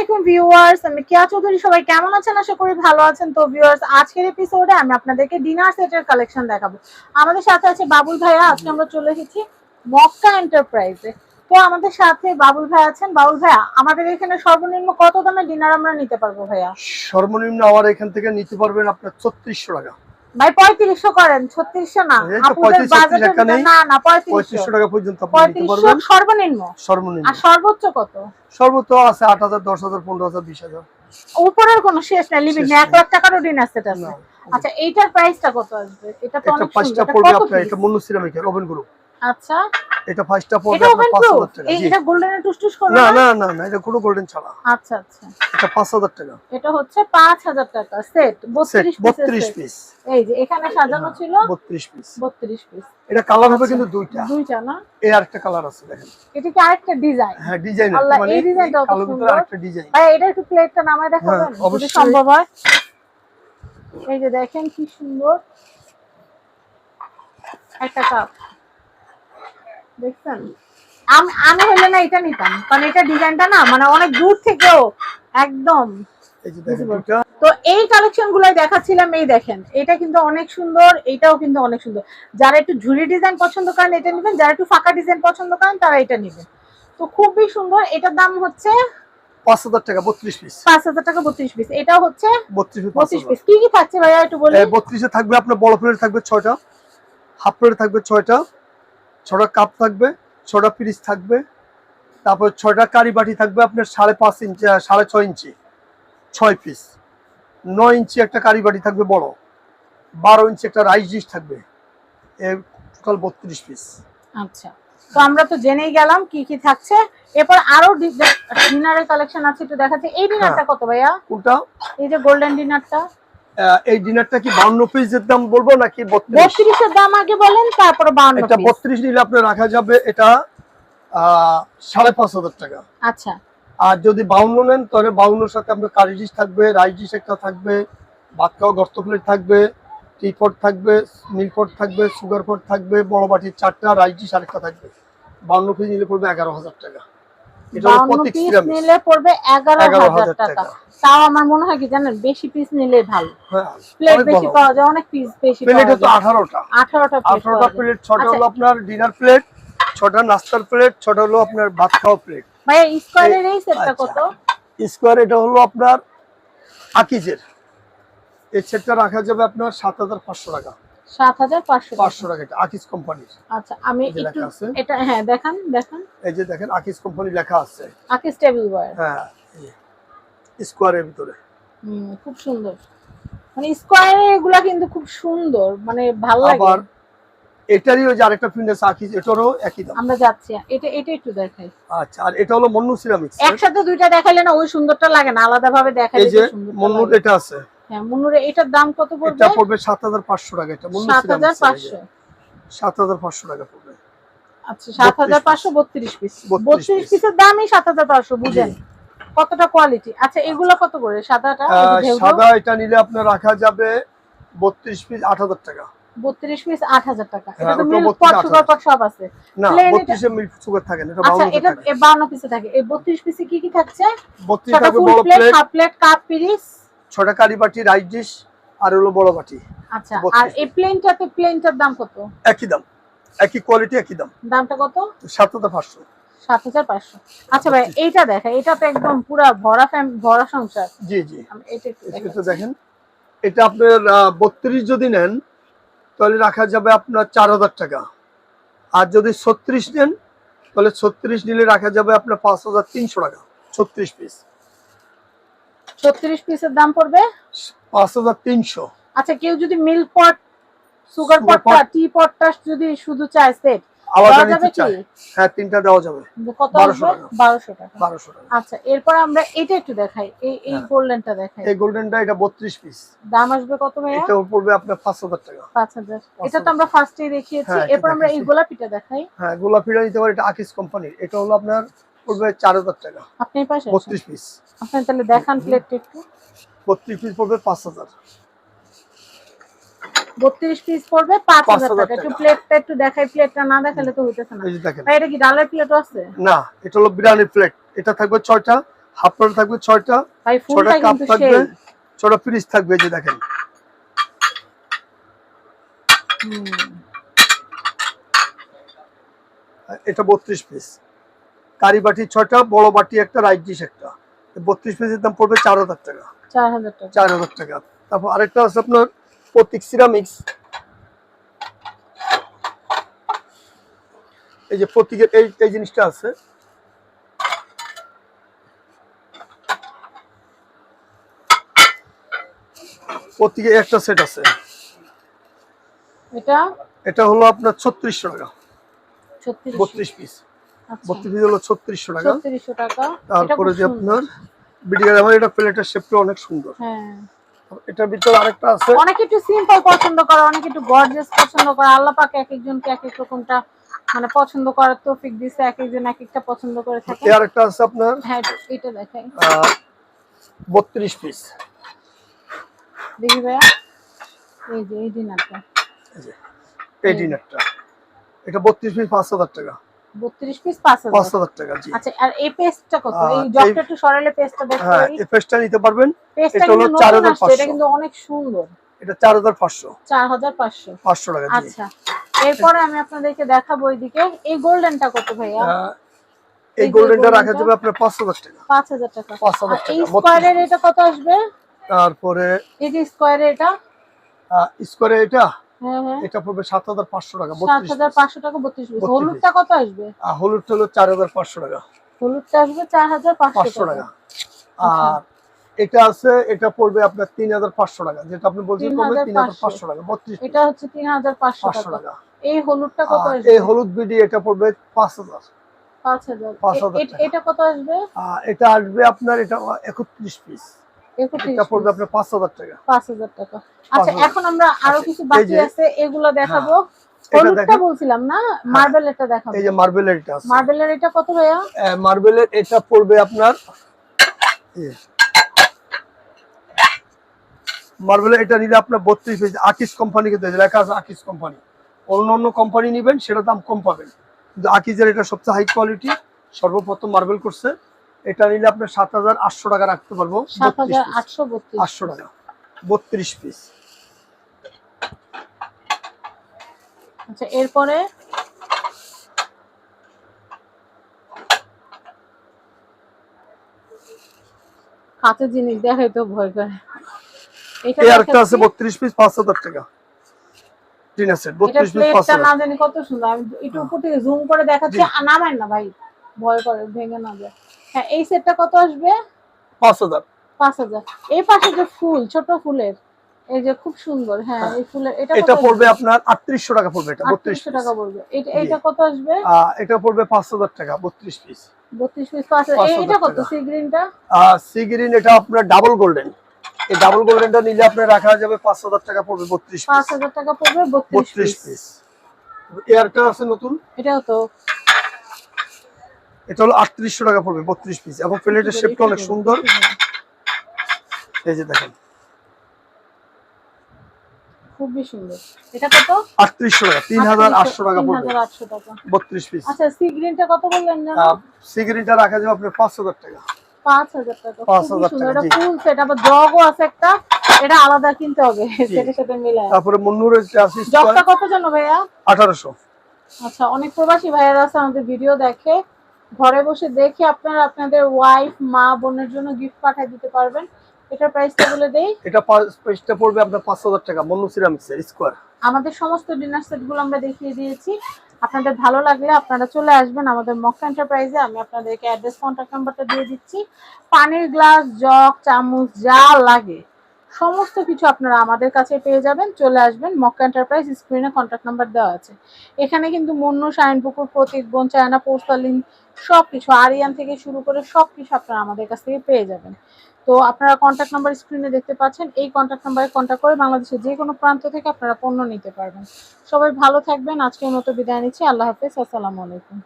আলাইকুম ভিউয়ার্স, আমি চৌধুরী। সবাই কেমন আছেন? আশা করি ভালো আছেন। তো ভিউয়ার্স, আজকের এপিসোডে আমি আপনাদেরকে ডিনার সেটের কালেকশন দেখাবো। আমাদের সাথে আছে বাবুল ভাইয়া। আজকে আমরা চলে এসেছি মক্কা এন্টারপ্রাইজে তো আমাদের সাথে বাবুল ভাই আছেন। বাবুল ভাইয়া, আমাদের এখানে সর্বনিম্ন কত দামে ডিনার আমরা নিতে পারব ভাইয়া? সর্বনিম্ন আমার এখান থেকে নিতে পারবেন আপনার ছত্রিশশো টাকা। ভাই পঁয়ত্রিশশো করেন ছত্রিশশো না। এই তো আপনাদের 35 বাজেটের টাকা নেই। না না পঁয়ত্রিশশো। পঁয়ত্রিশশো টাকা পর্যন্ত আপনি নিতে পঁয়ত্রিশশো পারবেন। সর্বনিম্ন? সর্বনিম্ন। আর সর্বোচ্চ কত? সর্বোচ্চ আছে আট হাজার দশ হাজার পনেরো হাজার বিশ হাজার। উপরের কোনো শেষ নাই লিমিট নেই। এক লাখ টাকারও ঋণ আছে না। আচ্ছা এইটার প্রাইসটা কত আসবে? এটা তো অনেক পড়বে এটা আপনার এটা মন্নু সিরামিকের ওভেন গ্রুপ আচ্ছা। এটা পাঁচটা পড়বে এটা আপনার ওভেন পাঁচ প্রুফ হাজার টাকা জি। এটা গোল্ডেনের টুসটুস করবে না না না না এটা কোনো গোল্ডেন ছাড়া। আচ্ছা আচ্ছা। এটা পাঁচ হাজার টাকা। এটা হচ্ছে পাঁচ হাজার টাকা সেট সেট বত্রিশ বত্রিশ পিস পিস এই যে এখানে সাজানো ছিল বত্রিশ পিস বত্রিশ পিস এটা কালার হবে আচ্ছা। কিন্তু দুইটা। দুইটা না? এই আরেকটা কালার আছে দেখেন। এটা কি আরেকটা ডিজাইন হ্যাঁ ডিজাইন মানে এই ডিজাইনটাও তো ভিতরে সুন্দর। আরেকটা ডিজাইন ভাই এটা একটু প্লেটটা নামায় দেখাবেন? হ্যাঁ, যদি সম্ভব হয়। এই যে দেখেন কি সুন্দর। একটা কাপ দেখছেন? আমি আমি হলে না এটা নিতাম কারণ এটা ডিজাইনটা না মানে অনেক দূর থেকেও একদম তো এই কালেকশন গুলাই দেখাচ্ছিলাম এই দেখেন এটা কিন্তু অনেক সুন্দর এটাও কিন্তু অনেক সুন্দর। যারা একটু ঝুরি ডিজাইন পছন্দ করেন এটা নেবেন যারা একটু ফাঁকা ডিজাইন পছন্দ করেন তারা এটা নেবেন। তো খুবই সুন্দর এটার দাম হচ্ছে পাঁচ হাজার টাকা বত্রিশ পিস। পাঁচ হাজার টাকা বত্রিশ পিস। এটাও হচ্ছে বত্রিশ পিস কি কি থাকছে ভাইয়া একটু বলি বত্রিশে থাকবে আপনার বড় প্লেট থাকবে ছয়টা হাফ প্লেট থাকবে ছয়টা ছটা কাপ থাকবে ছটা পিরিচ থাকবে তারপর ছয়টা কারি বাটি থাকবে আপনার সাড়ে পাঁচ ইঞ্চি সাড়ে ছয় ইঞ্চি ছয় পিস নয় ইঞ্চি একটা কারি বাটি থাকবে বড় বারো ইঞ্চি একটা রাইস ডিশ থাকবে টোটাল বত্রিশ পিস আচ্ছা তো আমরা তো জেনেই গেলাম কি কি থাকছে। এরপর আরও ডিনারের কালেকশন আছে একটু দেখাচ্ছে। এই ডিনারটা কত ভাইয়া? কোনটা? এই যে গোল্ডেন ডিনারটা এই ডিনারটা কি বাউন্ন পিসের দাম বলব নাকি বত্রিশ? বত্রিশের দাম আগে বলেন তারপরে বাউন্ন এটা piece। বত্রিশ নিলে আপনার রাখা যাবে এটা আহ, সাড়ে পাঁচ হাজার টাকা। আচ্ছা। আর যদি বাউন্ন নেন তাহলে বাউন্নর সাথে আপনার কারি ডিশ থাকবে রাইস ডিশ একটা থাকবে ভাত খাওয়া গর্ত প্লেট থাকবে টি পট থাকবে মিল পট থাকবে সুগার পট থাকবে বড় বাটির চারটা রাইস ডিশ আরেকটা থাকবে। বাউন্ন পিস নিলে পড়বে এগারো হাজার টাকা। পিস নিলে পড়বে এগারো এগারো হাজার হাজার টাকা। টাকা। তাও আমার মনে হয় কি জানেন বেশি পিস নিলে ভালো। হ্যাঁ প্লেট বেশি পাওয়া যায় অনেক পিস বেশি প্লেট পাওয়া হতো আঠারোটা। আঠারোটা আঠারোটা প্লেট ছটা আচ্ছা। হলো আপনার ডিনার প্লেট ছটা নাস্তার প্লেট ছটা হলো আপনার ভাত খাওয়া প্লেট ভাইয়া স্কোয়ারের এই সেটটা আচ্ছা। কত? স্কোয়ার এটা হলো আপনার আকিজের। এই সেটটা রাখা যাবে আপনার সাত হাজার পাঁচশো টাকা। টাকা। কোম্পানির আচ্ছা আমি একটু এটা হ্যাঁ দেখান দেখান। এই যে দেখেন আকিজ কোম্পানি লেখা আছে। আকিস টেবিল ওয়্যার হ্যাঁ স্কোয়ারের ভিতরে। হুম খুব সুন্দর। মানে স্কোয়ারে এগুলা কিন্তু খুব সুন্দর মানে ভালো লাগে। আবার এটারই ওই যে আরেকটা এটারও একই দাম। আমরা যাচ্ছি। এটা এটা একটু দেখাই। আচ্ছা আর এটা হলো মন্নু সিরামিক্স একসাথে দুইটা দেখাইলে না ওই সুন্দরটা লাগে না আলাদা ভাবে দেখাইলে এই যে মন্নুর এটা আছে। হ্যাঁ মুন্নুরে এটার দাম কত পড়বে? এটা পড়বে সাত হাজার পাঁচশো টাকা এটা মন্নু সাত হাজার সিরামিক্স পাঁচশো। সাত হাজার পাঁচশো টাকা পড়বে। আচ্ছা সাত হাজার 32 পাঁচশো বত্রিশ পিস 32 বত্রিশ পিসের দামই সাত হাজার পাঁচশো বুঝেন? কতটা কোয়ালিটি আচ্ছা এগুলো কত করে? সাদাটা সাদা এটা নিলে আপনার রাখা যাবে বত্রিশ পিস আট হাজার টাকা। বত্রিশ পিস আট হাজার টাকা। হ্যাঁ, এটা তো 32 পট সুগার পট সব আছে। না Plain এটা- বত্রিশে মিল্ক সুগার থাকে না এটা আচ্ছা বাউন্ন এটা থাকে। বাউন্ন পিসে থাকে। এই বত্রিশ পিসে কি কি থাকছে? বত্রিশ ছটা থাকবে বড় plate plate half plate cup পিরিস ছটা কারি বাটি রাইস ডিশ আর হলো বড় বাটি। আচ্ছা আর এই প্লেনটাতে প্লেনটার দাম কত? একই দাম। একই কোয়ালিটি একই দাম। দামটা কত? সাত হাজার পাঁচশো। সাত হাজার পাঁচশো। আচ্ছা ভাই এইটা দেখা এটা তো একদম পুরা ভরা ভরা সংসার। জি জি। এটা একটু দেখেন এটা আপনার বত্রিশ যদি নেন তাহলে রাখা যাবে আপনার চার হাজার টাকা। আর যদি ছত্রিশ নেন তাহলে ছত্রিশ নিলে রাখা যাবে আপনার পাঁচ হাজার তিনশো টাকা ছত্রিশ পিস ছত্রিশ পিসের দাম পড়বে? পাঁচ হাজার তিনশো। আচ্ছা কেউ যদি মিল্ক পট সুগার পটটা টি পটটা যদি শুধু চায় সেট নিতে হ্যাঁ তিনটা দেওয়া যাবে। কত 1200 টাকা। বারোশো টাকা। আচ্ছা এরপর আমরা এটা একটু দেখাই। এই এই হ্যাঁ। গোল্ডেনটা দেখাই। এই গোল্ডেনটা এটা বত্রিশ পিস। দাম আসবে কত ভাইয়া? এটা পড়বে আপনার টাকা। এটা তো আমরা ফার্স্টে দেখিয়েছি। হ্যাঁ, এরপর আমরা এই গোলাপিটা দেখাই। হ্যাঁ গোলাপিটা নিতে পারে এটা আকিস কোম্পানির এটা হলো আপনার পড়বে চার হাজার টাকা। আপনি পাশে পিস আপনি তাহলে দেখান প্লেটটা একটু। বত্রিশ পিস পড়বে পাঁচ হাজার। পিস পড়বে টাকা। একটু প্লেটটা একটু দেখাই প্লেটটা না দেখালে তো হইতেছে না। এই যে দেখেন। ভাই এটা কি ডালের প্লেটও আছে? না এটা হলো বিরিয়ানি প্লেট এটা থাকবে ছয়টা হাফ প্লেট থাকবে ছয়টা ভাই ছটা ফুলটা কাপ থাকবে সেই ছটা পিরিচ থাকবে যে দেখেন। এটা বত্রিশ পিস কারি বাটি ছয়টা বড় বাটি একটা ডিশ একটা। বত্রিশ পিসের দাম পড়বে চার হাজার টাকা। চার হাজার টাকা। তারপর আরেকটা আছে আপনার প্রতীক সিরামিক্স। এই যে প্রতীকের এই এই জিনিসটা আছে। প্রতীকের একটা সেট আছে। এটা এটা হলো আপনার ছত্রিশশো টাকা। ছত্রিশ বত্রিশ পিস। বত্রিশ পিস হলো ছত্রিশশো টাকা। টাকা। তারপরে যে আপনার বিডিআর আমার এটা প্লেটের শেপটা অনেক সুন্দর। হ্যাঁ। এটার ভিতরে আরেকটা আছে। অনেকে একটু সিম্পল পছন্দ করে অনেকে একটু গর্জিয়াস পছন্দ করে। আল্লাহ পাক এক একজনকে এক এক রকমটা মানে পছন্দ করার তৌফিক দিছে এক একজন এক একটা পছন্দ করে থাকে। আরেকটা আছে আপনার হ্যাঁ এটা- বত্রিশ পিস দেখি ভাইয়া। এই যে এই ডিনারটা। এই ডিনারটা। এটা বত্রিশ পিস পাঁচ হাজার টাকা। বত্রিশ পিস পাঁচ পাঁচ হাজার হাজার টাকা জি। আচ্ছা আর এই পেস্টটা কত? এই এই- জবটা একটু সরালে পেস্টটা দেখতে হ্যাঁ এই পেস্টটা নিতে পারবেন। এটা হলো কিন্তু এটা অনেক সুন্দর। এটা চার হাজার পাঁচশো। চার হাজার পাঁচশো। পাঁচশো টাকা জি। আচ্ছা এরপরে আমি আপনাদেরকে দেখাবো এইদিকে এই গোল্ডেনটা কত ভাইয়া? এই গোল্ডেনটা রাখা যাবে আপনার পাঁচ হাজার টাকা। পাঁচ হাজার টাকা। টাকা, এই স্কোয়ারের এটা কত আসবে? তারপরে এই যে স্কোয়ারের এটা? স্কোয়ারে এটা এটা পড়বে সাত হাজার পাঁচশো টাকা সাত হাজার পাঁচশো টাকা বত্রিশ পিস। হলুদটা কত আসবে হলুদটা হলো চার হাজার পাঁচশো টাকা। হলুদটা আসবে চার হাজার পাঁচশো টাকা। আর এটা আছে এটা পড়বে আপনার তিন হাজার পাঁচশো টাকা। যেটা আপনি বলছেন পড়বে তিন হাজার পাঁচশো টাকা বত্রিশ এটা হচ্ছে তিন হাজার পাঁচশো টাকা। এই হলুদটা কত আসবে? এই হলুদ বিডি এটা পড়বে পাঁচ হাজার পাঁচ হাজার। এটা কত আসবে? এটা আসবে আপনার এটা একত্রিশ পিস। এটা পড়বে আপনার পাঁচ হাজার টাকা। পাঁচ হাজার টাকা। আচ্ছা এখন আমরা আরও আচ্ছা, কিছু বাকি হ্যাঁ, আছে এগুলো দেখাবো। হলুদটা বলছিলাম না? মার্বেল এটা দেখাবো। এই যে মার্বেলের এটা আছে। মার্বেলের এটা কত ভাইয়া? মার্বেলের এটা পড়বে আপনার মার্বেলের এটা নিলে আপনার আকিস কোম্পানিকে দেয় লেখা আছে আকিস কোম্পানি অন্য অন্য কোম্পানি নিবেন সেটা দাম কম পাবেন। কিন্তু আকিজের এটা সবচেয়ে হাই কোয়ালিটি সর্বপ্রথম মার্বেল করছে। এটা নিলে আপনার সাত হাজার আটশো টাকা রাখতে পারব আটশো টাকা। বত্রিশ পিস। আচ্ছা এরপরে? কাঁচের জিনিস দেখাই তো ভয় করে। এটা এই আরেকটা আছে দেখাচ্ছি। বত্রিশ পিস পাঁচ হাজার টাকা। ডিনার সেট এটা বত্রিশ পিস পাঁচ প্লেটটা না জানি কত সুন্দর। আমি একটু উপর থেকে জুম করে দেখাচ্ছি জি। নামায় না ভাই ভয় করে ভেঙে না যায়। হ্যাঁ এই সেটটা কত আসবে? পাঁচ হাজার। পাঁচ হাজার। এই পাশে যে ফুল ছোট ফুলের এই যে খুব সুন্দর হ্যাঁ এই ফুলের এটা এটা পড়বে আপনার আটত্রিশশো টাকা পড়বে এটা বত্রিশ আটত্রিশশো টাকা পড়বে। এটা এটা কত আসবে? এটা পড়বে পাঁচ হাজার টাকা বত্রিশ পিস বত্রিশ পিস পাঁচ হাজার। পাঁচ এ- এটা হাজার কত। সি গ্রিনটা সি গ্রিন এটা আপনার ডাবল গোল্ডেন এই ডাবল গোল্ডেনটা নিলে আপনার রাখা যাবে পাঁচ হাজার টাকা পড়বে বত্রিশ পাঁচ পিস হাজার টাকা পড়বে বত্রিশ বত্রিশ পিস পিস এয়ারটা আছে নতুন? এটাও তো। এটা হলো আটত্রিশশো টাকা পড়বে বত্রিশ পিস এবং প্লেটের শেপটা অনেক সুন্দর। এই যে দেখেন। খুবই সুন্দর। এটা কত? আটত্রিশশো টাকা তিন হাজার আটশো টাকা পড়বে। 3800 টাকা। বত্রিশ পিস আচ্ছা সি গ্রিনটা কত বললেন জানো? সি গ্রিনটা রাখা যাবে আপনার টাকা। টাকা এটা ফুল সেট আবার জগও আছে একটা এটা আলাদা কিনতে হবে সেটার সাথে মিলে তারপরে আছে জগটা কত জানো ভাইয়া? আঠারোশো। আচ্ছা অনেক প্রবাসী ভাইয়ারা আছে আমাদের ভিডিও দেখে। ঘরে বসে দেখে আপনারা আপনাদের ওয়াইফ মা বোনের জন্য গিফট পাঠিয়ে দিতে পারবেন। এটার প্রাইসটা বলে দেই। এটা প্রাইসটা পড়বে আপনার পাঁচ হাজার টাকা মন্নু সিরামিক্সের স্কোয়ার আমাদের সমস্ত ডিনার সেটগুলো আমরা দেখিয়ে দিয়েছি। আপনাদের ভালো লাগলে আপনারা চলে আসবেন আমাদের মক্কা এন্টারপ্রাইজে আমি আপনাদেরকে অ্যাড্রেস কন্ট্যাক্ট নাম্বারটা দিয়ে দিচ্ছি। পানির গ্লাস জগ চামচ যা লাগে। সমস্ত কিছু আপনারা আমাদের কাছে পেয়ে যাবেন। চলে আসবেন মক্কা এন্টারপ্রাইজ স্ক্রিনে কন্ট্যাক্ট নাম্বার দেওয়া আছে। এখানে কিন্তু মুন্নু শাইনপুকুর প্রতীক, বোন, চায়না পোস্তালিন সব কিছু আরিয়ান থেকে শুরু করে সব কিছু আপনারা আমাদের কাছ থেকে পেয়ে যাবেন। তো আপনারা কন্ট্যাক্ট নাম্বার স্ক্রিনে দেখতে পাচ্ছেন। এই কন্ট্যাক্ট নাম্বারে কন্ট্যাক্ট করে বাংলাদেশের যে কোনো প্রান্ত থেকে আপনারা পণ্য নিতে পারবেন। সবাই ভালো থাকবেন। আজকের মতো বিদায় নিচ্ছি। আল্লাহ হাফেজ। আসসালামু আলাইকুম।